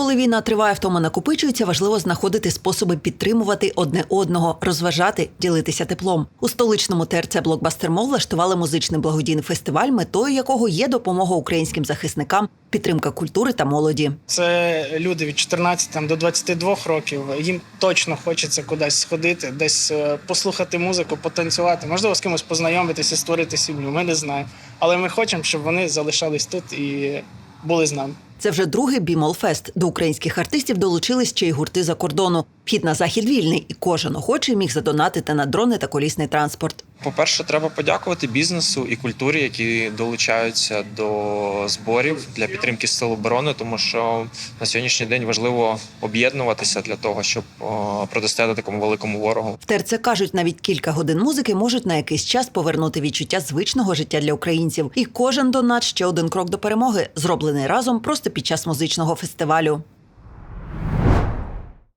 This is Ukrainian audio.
Коли війна триває, втома накопичується, важливо знаходити способи підтримувати одне одного, розважати, ділитися теплом. У столичному ТРЦ Блокбастер Мол влаштували музичний благодійний фестиваль, метою якого є допомога українським захисникам, підтримка культури та молоді. Це люди від 14 там, до 22 років. Їм точно хочеться кудись сходити, десь е, послухати музику, потанцювати, можливо, з кимось познайомитися, створити сім'ю. Ми не знаємо. Але ми хочемо, щоб вони залишались тут і були з нами. Це вже другий Бімол-фест. До українських артистів долучились ще й гурти за кордону. Вхід на захід вільний, і кожен охочий міг задонатити на дрони та колісний транспорт. По-перше, треба подякувати бізнесу і культурі, які долучаються до зборів для підтримки сил оборони, тому що на сьогоднішній день важливо об'єднуватися для того, щоб протистояти такому великому ворогу. В ТРЦ кажуть, навіть кілька годин музики можуть на якийсь час повернути відчуття звичного життя для українців. І кожен донат ще один крок до перемоги, зроблений разом просто під час музичного фестивалю.